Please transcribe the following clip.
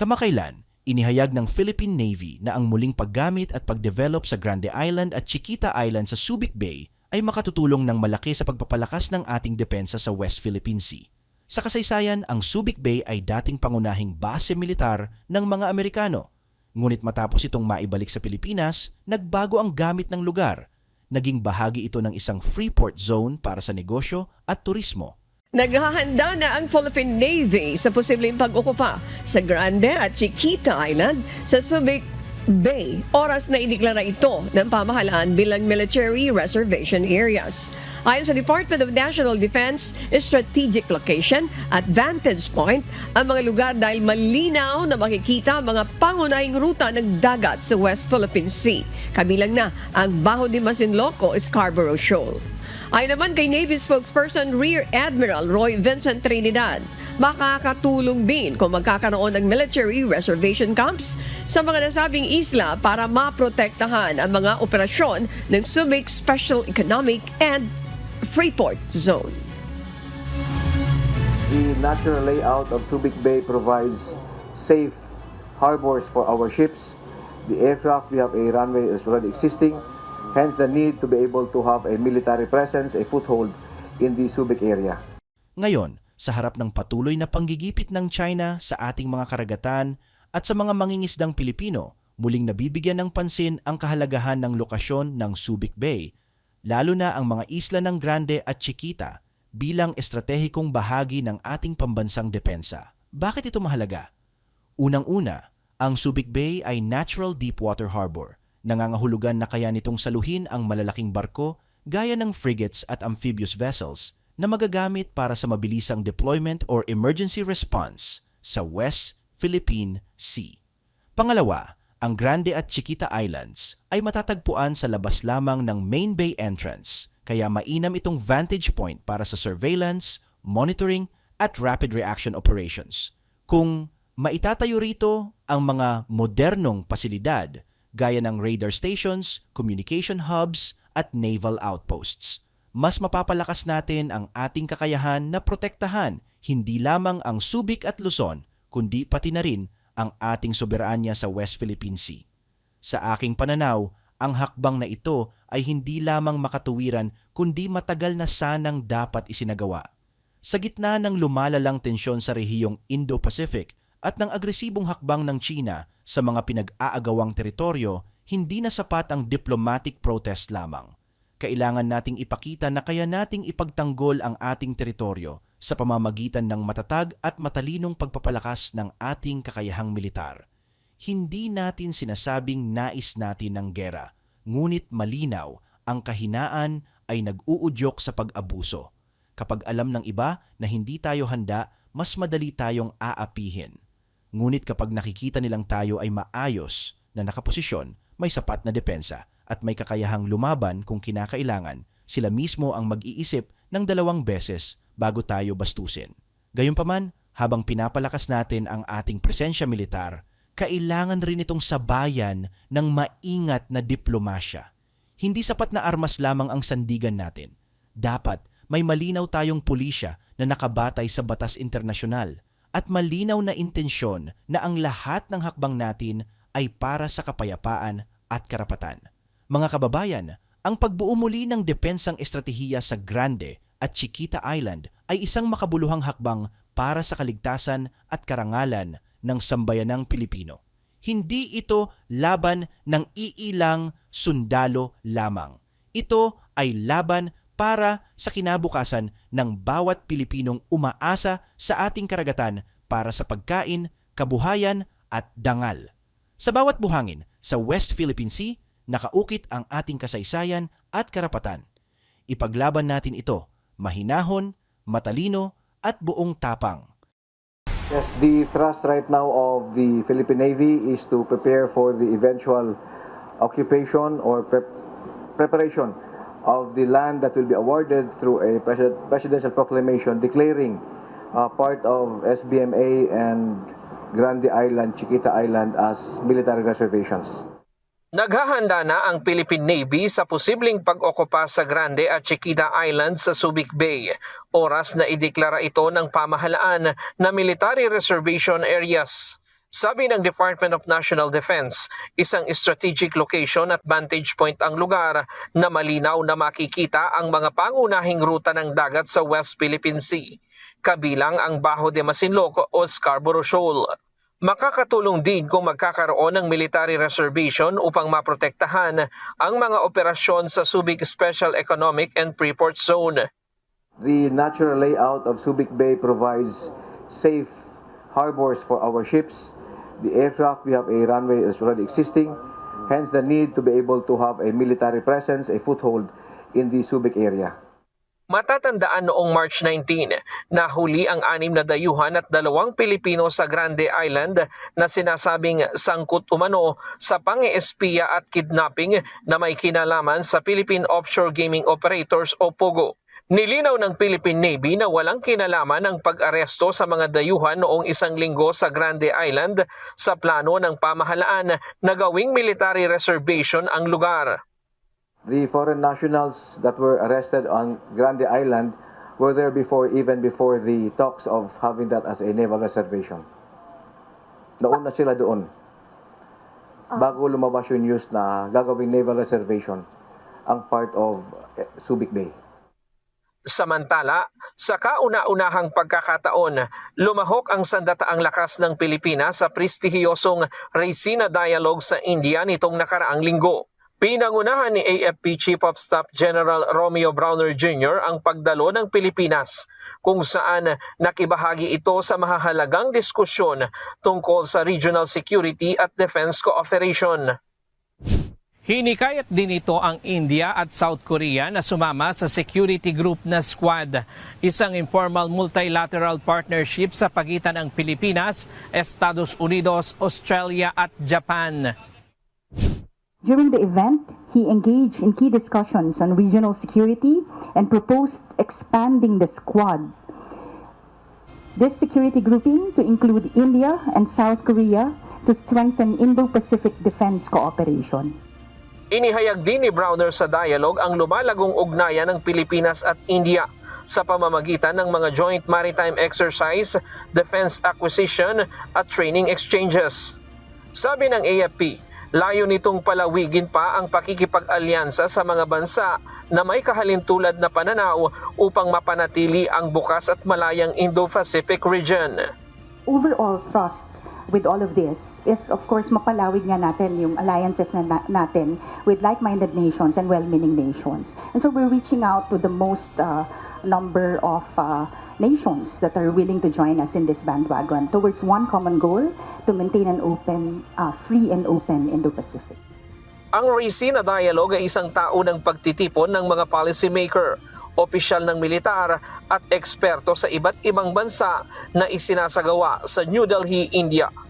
Kamakailan, inihayag ng Philippine Navy na ang muling paggamit at pagdevelop sa Grande Island at Chiquita Island sa Subic Bay ay makatutulong ng malaki sa pagpapalakas ng ating depensa sa West Philippine Sea. Sa kasaysayan, ang Subic Bay ay dating pangunahing base militar ng mga Amerikano. Ngunit matapos itong maibalik sa Pilipinas, nagbago ang gamit ng lugar. Naging bahagi ito ng isang free port zone para sa negosyo at turismo. Naghahanda na ang Philippine Navy sa posibleng pag-ukupa sa Grande at Chiquita Island sa Subic Bay. Oras na ideklara ito ng pamahalaan bilang military reservation areas. Ayon sa Department of National Defense, strategic location at vantage point ang mga lugar dahil malinaw na makikita mga pangunahing ruta ng dagat sa West Philippine Sea. Kabilang na ang Baho de Masinloco, Scarborough Shoal. Ayon naman kay Navy spokesperson Rear Admiral Roy Vincent Trinidad, makakatulong din kung magkakaroon ng military reservation camps sa mga nasabing isla para maprotektahan ang mga operasyon ng Subic Special Economic and Freeport Zone. The natural layout of Subic Bay provides safe harbors for our ships. The aircraft, we have a runway is already existing, hence the need to be able to have a military presence, a foothold in the Subic area. Ngayon, sa harap ng patuloy na panggigipit ng China sa ating mga karagatan at sa mga mangingisdang Pilipino, muling nabibigyan ng pansin ang kahalagahan ng lokasyon ng Subic Bay, lalo na ang mga isla ng Grande at Chiquita bilang estratehikong bahagi ng ating pambansang depensa. Bakit ito mahalaga? Unang-una, ang Subic Bay ay natural deepwater harbor. Nangangahulugan na kaya nitong saluhin ang malalaking barko gaya ng frigates at amphibious vessels na magagamit para sa mabilisang deployment or emergency response sa West Philippine Sea. Pangalawa, ang Grande at Chiquita Islands ay matatagpuan sa labas lamang ng Main Bay entrance, kaya mainam itong vantage point para sa surveillance, monitoring, at rapid reaction operations. Kung maitatayo rito ang mga modernong pasilidad gaya ng radar stations, communication hubs, at naval outposts, mas mapapalakas natin ang ating kakayahan na protektahan hindi lamang ang Subic at Luzon, kundi pati na rin ang ating soberanya sa West Philippine Sea. Sa aking pananaw, ang hakbang na ito ay hindi lamang makatuwiran kundi matagal na sanang dapat isinagawa. Sa gitna ng lumalalang tensyon sa rehiyong Indo-Pacific at ng agresibong hakbang ng China sa mga pinag-aagawang teritoryo, hindi na sapat ang diplomatic protest lamang. Kailangan nating ipakita na kaya nating ipagtanggol ang ating teritoryo sa pamamagitan ng matatag at matalinong pagpapalakas ng ating kakayahang militar hindi natin sinasabing nais natin ng gera, ngunit malinaw ang kahinaan ay nag-uudyok sa pag-abuso. Kapag alam ng iba na hindi tayo handa, mas madali tayong aapihin. Ngunit kapag nakikita nilang tayo ay maayos na nakaposisyon, may sapat na depensa at may kakayahang lumaban kung kinakailangan, sila mismo ang mag-iisip ng dalawang beses bago tayo bastusin. Gayunpaman, habang pinapalakas natin ang ating presensya militar, kailangan rin itong sabayan ng maingat na diplomasya. Hindi sapat na armas lamang ang sandigan natin. Dapat may malinaw tayong pulisya na nakabatay sa batas internasyonal at malinaw na intensyon na ang lahat ng hakbang natin ay para sa kapayapaan at karapatan. Mga kababayan, ang pagbuo muli ng depensang estratehiya sa Grande at Chiquita Island ay isang makabuluhang hakbang para sa kaligtasan at karangalan ng sambayanang Pilipino. Hindi ito laban ng iilang sundalo lamang. Ito ay laban para sa kinabukasan ng bawat Pilipinong umaasa sa ating karagatan para sa pagkain, kabuhayan at dangal. Sa bawat buhangin sa West Philippine Sea, nakaukit ang ating kasaysayan at karapatan. Ipaglaban natin ito, mahinahon, matalino at buong tapang. Yes, the thrust right now of the Philippine Navy is to prepare for the eventual occupation or prep- preparation of the land that will be awarded through a pres- presidential proclamation declaring uh, part of SBMA and Grande Island, Chiquita Island as military reservations. Naghahanda na ang Philippine Navy sa posibleng pag-okupa sa Grande at Chiquita Islands sa Subic Bay. Oras na ideklara ito ng pamahalaan na military reservation areas. Sabi ng Department of National Defense, isang strategic location at vantage point ang lugar na malinaw na makikita ang mga pangunahing ruta ng dagat sa West Philippine Sea, kabilang ang Bajo de Masinloc o Scarborough Shoal. Makakatulong din kung magkakaroon ng military reservation upang maprotektahan ang mga operasyon sa Subic Special Economic and Freeport Zone. The natural layout of Subic Bay provides safe harbors for our ships. The aircraft, we have a runway that's already existing, hence the need to be able to have a military presence, a foothold in the Subic area. Matatandaan noong March 19, nahuli ang anim na dayuhan at dalawang Pilipino sa Grande Island na sinasabing sangkot umano sa pang-espiya at kidnapping na may kinalaman sa Philippine Offshore Gaming Operators o POGO. Nilinaw ng Philippine Navy na walang kinalaman ang pag-aresto sa mga dayuhan noong isang linggo sa Grande Island sa plano ng pamahalaan na gawing military reservation ang lugar. The foreign nationals that were arrested on Grande Island were there before, even before the talks of having that as a naval reservation. Nauna sila doon. Bago lumabas yung news na gagawing naval reservation ang part of eh, Subic Bay. Samantala, sa kauna-unahang pagkakataon, lumahok ang sandataang lakas ng Pilipinas sa prestihiyosong Raisina Dialogue sa India nitong nakaraang linggo. Pinangunahan ni AFP Chief of Staff General Romeo Browner Jr. ang pagdalo ng Pilipinas kung saan nakibahagi ito sa mahahalagang diskusyon tungkol sa regional security at defense cooperation. Hinikayat din ito ang India at South Korea na sumama sa security group na Squad, isang informal multilateral partnership sa pagitan ng Pilipinas, Estados Unidos, Australia at Japan. During the event, he engaged in key discussions on regional security and proposed expanding the Squad. This security grouping to include India and South Korea to strengthen Indo-Pacific defense cooperation. Inihayag din ni Browner sa dialogue ang lumalagong ugnayan ng Pilipinas at India sa pamamagitan ng mga joint maritime exercise, defense acquisition at training exchanges. Sabi ng AFP, layo nitong palawigin pa ang pakikipag-alyansa sa mga bansa na may kahalintulad na pananaw upang mapanatili ang bukas at malayang Indo-Pacific region. Overall thrust with all of this is of course mapalawig nga natin yung alliances na, na- natin with like-minded nations and well-meaning nations. And so we're reaching out to the most uh, number of uh, nations that are willing to join us in this bandwagon towards one common goal to maintain an open, uh, free and open Indo-Pacific. Ang Racina Dialogue ay isang tao ng pagtitipon ng mga policymaker, opisyal ng militar at eksperto sa iba't ibang bansa na isinasagawa sa New Delhi, India.